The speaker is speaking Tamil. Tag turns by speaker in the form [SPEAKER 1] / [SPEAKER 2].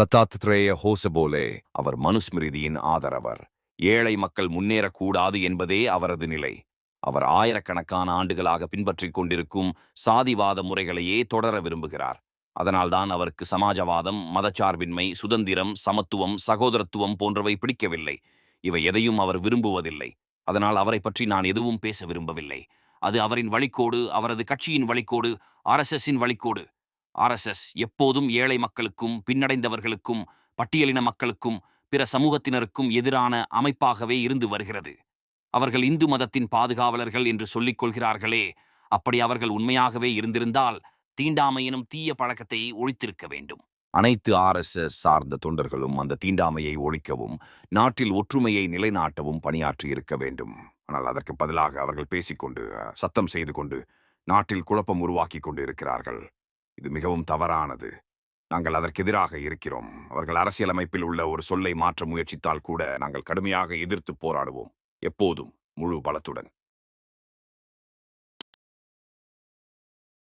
[SPEAKER 1] தத்தாத்ரேய ஹோசபோலே அவர் மனுஸ்மிருதியின் ஆதரவர். ஏழை மக்கள் முன்னேறக்கூடாது என்பதே அவரது நிலை. அவர் ஆயிரக்கணக்கான ஆண்டுகளாக பின்பற்றிக் கொண்டிருக்கும் சாதிவாத முறைகளையே தொடர விரும்புகிறார். அதனால்தான் அவருக்கு சமாஜவாதம் மதச்சார்பின்மை சுதந்திரம் சமத்துவம் சகோதரத்துவம் போன்றவை பிடிக்கவில்லை. இவை எதையும் அவர் விரும்புவதில்லை. அதனால் அவரை பற்றி நான் எதுவும் பேச விரும்பவில்லை. அது அவரின் வழிக்கோடு அவரது கட்சியின் வழிக்கோடு ஆர்எஸ்எஸின் வழிக்கோடு ஆர்எஸ்எஸ் எப்போதும் ஏழை மக்களுக்கும் பின்னடைந்தவர்களுக்கும் பட்டியலின மக்களுக்கும் பிற சமூகத்தினருக்கும் எதிரான அமைப்பாகவே இருந்து வருகிறது. அவர்கள் இந்து மதத்தின் பாதுகாவலர்கள் என்று சொல்லிக் கொள்கிறார்களே அப்படி அவர்கள் உண்மையாகவே இருந்திருந்தால் தீண்டாமை எனும் தீய பழக்கத்தை ஒழித்திருக்க வேண்டும். அனைத்து ஆர்எஸ்எஸ் சார்ந்த தொண்டர்களும் அந்த தீண்டாமையை ஒழிக்கவும் நாட்டில் ஒற்றுமையை நிலைநாட்டவும் பணியாற்றி இருக்க வேண்டும். ஆனால் அதற்கு பதிலாக அவர்கள் பேசிக்கொண்டு சத்தம் செய்து கொண்டு நாட்டில் குழப்பம் உருவாக்கி கொண்டு இருக்கிறார்கள். இது மிகவும் தவறானது. நாங்கள் அதற்கு எதிராக இருக்கிறோம். அவர்கள் அரசியலமைப்பில் உள்ள ஒரு சொல்லை மாற்ற முயற்சித்தால் கூட நாங்கள் கடுமையாக எதிர்த்து போராடுவோம். எப்போதும் முழு பலத்துடன்.